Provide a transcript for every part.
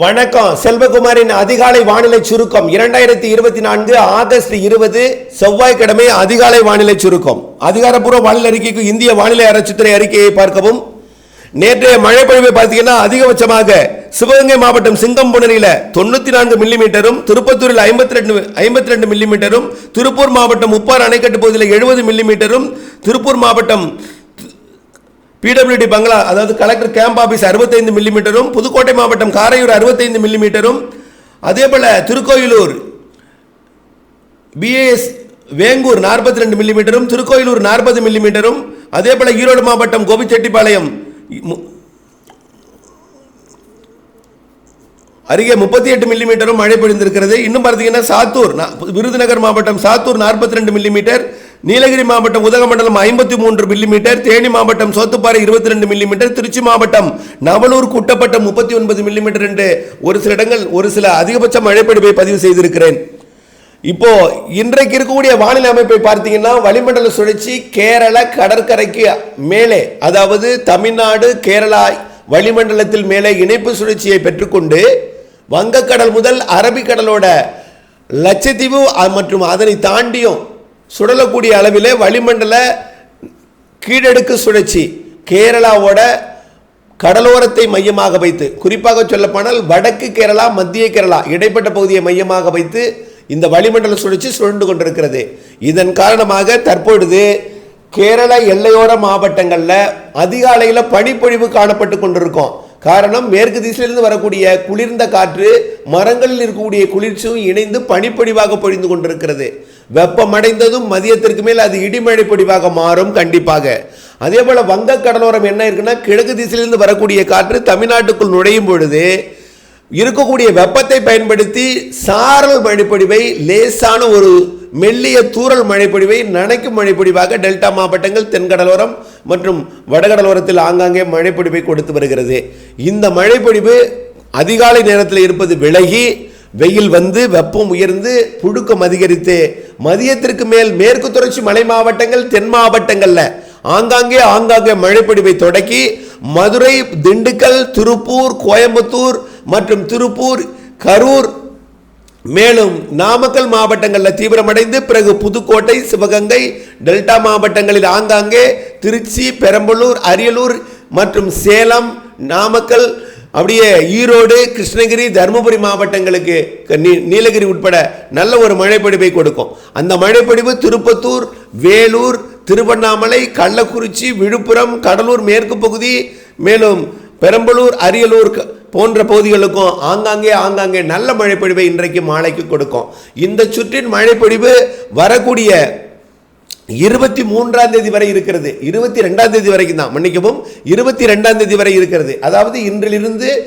வணக்கம். செல்வகுமாரின் அதிகாலை வானிலை சுருக்கம். இரண்டாயிரத்தி இருபத்தி நான்கு ஆகஸ்ட் இருபது செவ்வாய்க்கிழமை அதிகாலை வானிலை சுருக்கம். அதிகாரப்பூர்வ வானிலை அறிக்கைக்கு இந்திய வானிலை அரசுத்துறை அறிக்கையை பார்க்கவும். நேற்றைய மழை பொழிவை பார்த்தீங்கன்னா அதிகபட்சமாக சிவகங்கை மாவட்டம் சிங்கம்புணரியில தொண்ணூத்தி நான்கு மில்லிமீட்டரும் திருப்பத்தூரில் ஐம்பத்தி ரெண்டு ஐம்பத்தி ரெண்டு மில்லிமீட்டரும் திருப்பூர் மாவட்டம் உப்பார் அணைக்கட்டு பகுதியில் எழுபது மில்லிமீட்டரும் திருப்பூர் மாவட்டம் பிடபிள்யூடி பங்களா அதாவது கலெக்டர் கேம்ப் ஆஃபீஸ் அறுபத்தைந்து மில்லிமீட்டரும் புதுக்கோட்டை மாவட்டம் காரையூர் அறுபத்தைந்து மில்லிமீட்டரும் அதே போல் திருக்கோயிலூர் பிஏஎஸ் வேங்கூர் நாற்பத்தி ரெண்டு மில்லிமீட்டரும் திருக்கோயிலூர் நாற்பது மில்லிமீட்டரும் அதே போல் ஈரோடு மாவட்டம் கோபிச்செட்டிப்பாளையம் மு- அருகே முப்பத்தி எட்டு மில்லிமீட்டரும் மழை பொழிந்திருக்கிறது. இன்னும் பார்த்தீங்கன்னா சாத்தூர் விருதுநகர் மாவட்டம் சாத்தூர் நாற்பத்தி ரெண்டு மில்லிமீட்டர் நீலகிரி மாவட்டம் உதகமண்டலம் ஐம்பத்தி மூன்று மில்லிமீட்டர் தேனி மாவட்டம் சோத்துப்பாறை இருபத்தி ரெண்டு மில்லிமீட்டர் திருச்சி மாவட்டம் நவலூர் குட்டப்பட்டம் முப்பத்தி ஒன்பது மில்லிமீட்டர் என்று ஒரு சில இடங்கள் ஒரு சில அதிகபட்ச மழைப்பொழிவை பதிவு செய்திருக்கிறேன். இப்போ இன்றைக்கு இருக்கக்கூடிய வானிலை அமைப்பை பார்த்தீங்கன்னா வளிமண்டல சுழற்சி கேரள கடற்கரைக்கு மேலே அதாவது தமிழ்நாடு கேரளா வளிமண்டலத்தில் மேலே இணைப்பு சுழற்சியை பெற்றுக்கொண்டு வங்கக்கடல் முதல் அரபிக்கடலோட லட்சத்தீவு மற்றும் அதனை தாண்டியும் சுடலக்கூடிய அளவிலே வளிமண்டல கீழடுக்கு சுழற்சி. கேரளாவோட கடலோரத்தை மையமாக வைத்து குறிப்பாக சொல்லப்போனால் வடக்கு கேரளா மத்திய கேரளா இடைப்பட்ட பகுதியை மையமாக வைத்து இந்த வளிமண்டல சுழற்சி சுழண்டு கொண்டிருக்கிறது. இதன் காரணமாக தற்பொழுது கேரள எல்லையோர மாவட்டங்களில் அதிகாலையில் பனிப்பொழிவு காணப்பட்டு கொண்டிருக்கும். காரணம் மேற்கு திசையிலிருந்து வரக்கூடிய குளிர்ந்த காற்று மரங்களில் இருக்கக்கூடிய குளிர்ச்சியும் இணைந்து பனிப்பொழிவாக பொழிந்து கொண்டிருக்கிறது. வெப்பமடைந்ததும் மதியத்திற்கு மேல் அது இடிமழை பொடிவாக மாறும் கண்டிப்பாக. அதே போல் வங்க கடலோரம் என்ன இருக்குன்னா கிழக்கு திசையிலிருந்து வரக்கூடிய காற்று தமிழ்நாட்டுக்குள் நுழையும் பொழுது இருக்கக்கூடிய வெப்பத்தை பயன்படுத்தி சாரல் மழைப்பொழிவை லேசான ஒரு மெல்லிய தூரல் மழைப்பொழிவை நனைக்கும் மழைப்பொழிவாக டெல்டா மாவட்டங்கள் தென்கடலோரம் மற்றும் வடகடலோரத்தில் ஆங்காங்கே மழைப்பொழிவை கொடுத்து வருகிறது. இந்த மழைப்பொழிவு அதிகாலை நேரத்தில் இருப்பது விலகி வெயில் வந்து வெப்பம் உயர்ந்து புழுக்கம் அதிகரித்து மதியத்திற்கு மேல் மேற்கு தொடர்ச்சி மலை மாவட்டங்கள் தென் மாவட்டங்கள்ல ஆங்காங்கே ஆங்காங்கே மழைப்பொடிவை தொடக்கி மதுரை திண்டுக்கல் திருப்பூர் கோயம்புத்தூர் மற்றும் திருப்பூர் கரூர் மேலும் நாமக்கல் மாவட்டங்களில் தீவிரமடைந்து பிறகு புதுக்கோட்டை சிவகங்கை டெல்டா மாவட்டங்களில் ஆங்காங்கே திருச்சி பெரம்பலூர் அரியலூர் மற்றும் சேலம் நாமக்கல் அப்படியே ஈரோடு கிருஷ்ணகிரி தருமபுரி மாவட்டங்களுக்கு நீ- நீலகிரி உட்பட நல்ல ஒரு மழைப்பொழிவை கொடுக்கும். அந்த மழைப்பொழிவு திருப்பத்தூர் வேலூர் திருவண்ணாமலை கள்ளக்குறிச்சி விழுப்புரம் கடலூர் மேற்கு பகுதி மேலும் பெரம்பலூர் அரியலூர் க- போன்ற பகுதிகளுக்கும் ஆங்காங்கே ஆங்காங்கே நல்ல மழைப்பொழிவை இன்றைக்கு மாலைக்கு கொடுக்கும். இந்த சுற்றின் மழைப்பொழிவு வரக்கூடிய இருபத்தி மூன்றாம் தேதி வரை இருக்கிறது. இருபத்தி ரெண்டாம் தேதி வரைக்கும் தான் மன்னிக்கவும். இருபத்தி ரெண்டாம் தேதி வரை இருக்கிறது. அதாவது இன்றிலிருந்து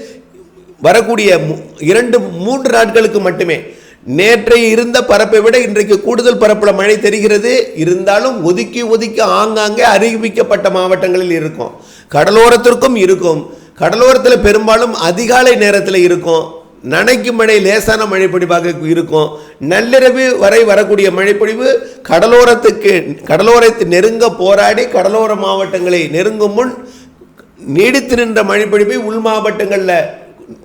வரக்கூடிய மு- இரண்டு மூன்று நாட்களுக்கு மட்டுமே. நேற்றை இருந்த பரப்பை விட இன்றைக்கு கூடுதல் பரப்பில் மழை தெரிகிறது. இருந்தாலும் ஒதுக்கி ஒதுக்கி ஆங்காங்கே அறிவிக்கப்பட்ட மாவட்டங்களில் இருக்கும். கடலோரத்திற்கும் இருக்கும். கடலோரத்தில் பெரும்பாலும் அதிகாலை நேரத்தில் இருக்கும். நனைக்கும் மழை லேசான மழைப்பொழிவாக இருக்கும். நள்ளிரவு வரை வரக்கூடிய மழைப்பொழிவு கடலோரத்துக்கு கடலோரத்தை நெருங்க போராடி கடலோர மாவட்டங்களை நெருங்கும் முன் நீடித்து நின்ற மழைப்பொழிவை உள் மாவட்டங்களில்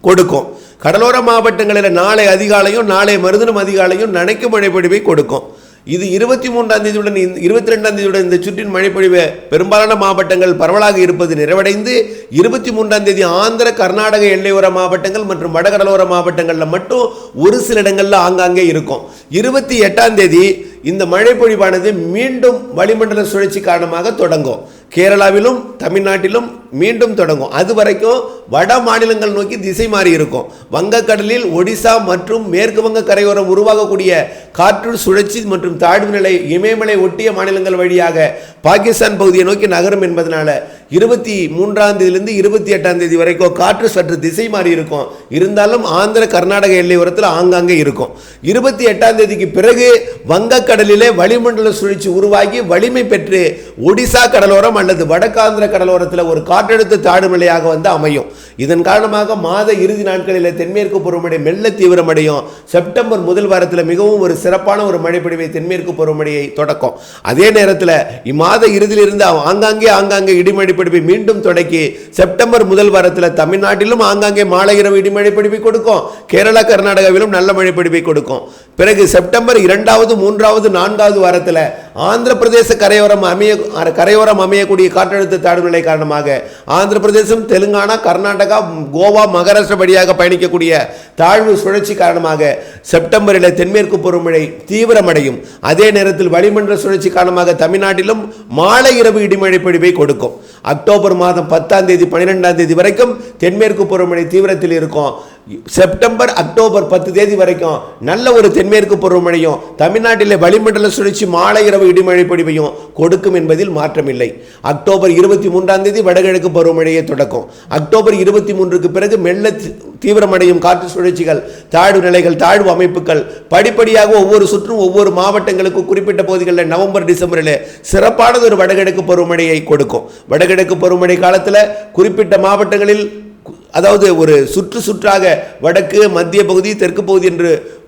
கொடுக்கும். கடலோர மாவட்டங்களில் நாளை அதிகாலையும் நாளை மருதனும் அதிகாலையும் நனைக்கும் மழைப்பொழிவை கொடுக்கும். இது இருபத்தி மூன்றாம் தேதியுடன் இருபத்தி ரெண்டாம் தேதியுடன் இந்த சுற்றின் மழைப்பொழிவு பெரும்பாலான மாவட்டங்கள் பரவலாக இருப்பது நிறைவடைந்து இருபத்தி மூன்றாம் தேதி ஆந்திர கர்நாடக எல்லையோர மாவட்டங்கள் மற்றும் வடகடலோர மாவட்டங்களில் மட்டும் ஒரு சில இடங்களில் ஆங்காங்கே இருக்கும். இருபத்தி எட்டாம் தேதி இந்த மழைப்பொழிவானது மீண்டும் வளிமண்டல சுழற்சி காரணமாக தொடங்கும். கேரளாவிலும் தமிழ்நாட்டிலும் மீண்டும் தொடங்கும். அது வரைக்கும் வட மாநிலங்கள் நோக்கி திசை மாறி இருக்கும். வங்கக்கடலில் ஒடிசா மற்றும் மேற்கு வங்க கரையோரம் உருவாகக்கூடிய காற்று சுழற்சி மற்றும் தாழ்வு நிலை இமயமலை ஒட்டிய மாநிலங்கள் வழியாக பாகிஸ்தான் பகுதியை நோக்கி நகரும் என்பதனால இருபத்தி மூன்றாம் தேதியிலிருந்து இருபத்தி எட்டாம் தேதி வரைக்கும் காற்று சற்று திசை மாறி இருக்கும். இருந்தாலும் ஆந்திர கர்நாடக எல்லையோரத்தில் ஆங்காங்கே இருக்கும். இருபத்தி எட்டாம் தேதிக்கு பிறகு வங்கக்கடலிலே வளிமண்டல சுழற்சி உருவாகி வலிமை பெற்று ஒடிசா கடலோரம் அல்லது வடக்காந்திர கடலோரத்தில் ஒரு காற்றழுத்த தாழ்வு நிலையாக வந்து அமையும். இதன் காரணமாக மாத இறுதி நாட்களில் தென்மேற்கு பருவமழை மெல்ல தீவிரமடையும். செப்டம்பர் முதல் வாரத்தில் மிகவும் ஒரு சிறப்பான ஒரு மழைப்பொழிவை தென்மேற்கு பருவமழையை தொடக்கும். அதே நேரத்தில் இம்மாத இறுதியிலிருந்து ஆங்காங்கே ஆங்காங்கே இடிமழை மீண்டும் தொடக்கி செப்டம்பர் முதல் வாரத்தில் தமிழ்நாட்டிலும் ஆங்காங்கே மாலை இரவு இடிமழை கொடுக்கும். கேரளா கர்நாடகாவிலும் நல்ல மழை கொடுக்கும். பிறகு செப்டம்பர் இரண்டாவது மூன்றாவது நான்காவது வாரத்தில் ஆந்திர பிரதேச கரையோரம் அமைய கரையோரம் அமையக்கூடிய காற்றழுத்த தாழ்வு நிலை காரணமாக ஆந்திர பிரதேசம் தெலுங்கானா கர்நாடகா கோவா மகாராஷ்டிரா வழியாக பயணிக்கக்கூடிய தாழ்வு சுழற்சி காரணமாக செப்டம்பரில் தென்மேற்கு பருவமழை தீவிரமடையும். அதே நேரத்தில் வளிமண்டல சுழற்சி காரணமாக தமிழ்நாட்டிலும் மாலை இரவு இடிமழை பொழிவை கொடுக்கும். அக்டோபர் மாதம் பத்தாம் தேதி பன்னிரெண்டாம் தேதி வரைக்கும் தென்மேற்கு பருவமழை தீவிரத்தில் இருக்கும். செப்டம்பர் அக்டோபர் பத்து தேதி வரைக்கும் நல்ல ஒரு தென்மேற்கு பருவமழையும் தமிழ்நாட்டிலே வளிமண்டல சுழற்சி மாலை இரவு இடிமழை பொழிவையும் கொடுக்கும் என்பதில் மாற்றமில்லை. அக்டோபர் இருபத்தி மூன்றாம் தேதி வடகிழக்கு பருவமழையை தொடக்கும். அக்டோபர் இருபத்தி மூன்றுக்கு பிறகு மெல்ல தீவிரமடையும் காற்று சுழற்சிகள் தாழ்வு நிலைகள் தாழ்வு அமைப்புகள் படிப்படியாக ஒவ்வொரு சுற்றும் ஒவ்வொரு மாவட்டங்களுக்கும் குறிப்பிட்ட பகுதிகளில் நவம்பர் டிசம்பரில் சிறப்பானது ஒரு வடகிழக்கு பருவமழையை கொடுக்கும். வடகிழக்கு பருவமழை காலத்தில் குறிப்பிட்ட மாவட்டங்களில் அதாவது ஒரு சுற்று சுற்றாக வடக்கு மத்திய பகுதி தெற்கு பகுதி என்று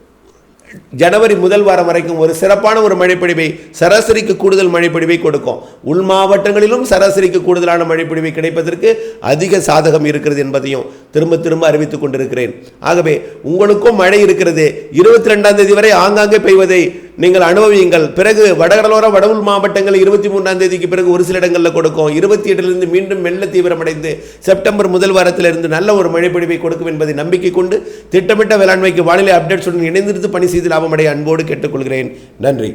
ஜனவரி முதல் வாரம் வரைக்கும் ஒரு சிறப்பான ஒரு மழைப்பொழிவை சராசரிக்கு கூடுதல் மழைப்பொழிவை கொடுக்கும். உள் மாவட்டங்களிலும் சராசரிக்கு கூடுதலான மழைப்பொழிவை கிடைப்பதற்கு அதிக சாதகம் இருக்கிறது என்பதையும் திரும்ப திரும்ப அறிவித்துக் கொண்டிருக்கிறேன். ஆகவே உங்களுக்கும் மழை இருக்கிறது. இருபத்தி ரெண்டாம் தேதி வரை ஆங்காங்கே பெய்வதை நீங்கள் அனுபவியுங்கள். பிறகு வடகடலோர வடவுள் மாவட்டங்கள் இருபத்தி மூன்றாம் தேதிக்கு பிறகு ஒரு சில இடங்களில் கொடுக்கும். இருபத்தி எட்டிலிருந்து மீண்டும் மெல்ல தீவிரமடைந்து செப்டம்பர் முதல் வாரத்திலிருந்து நல்ல ஒரு மழைப்பொழிவை கொடுக்கும் என்பதை நம்பிக்கை கொண்டு திட்டமிட்ட வேளாண்மைக்கு வானிலை அப்டேட்ஸுடன் இணைந்திருந்து பணி செய்து லாபமடைய அன்போடு கேட்டுக்கொள்கிறேன். நன்றி.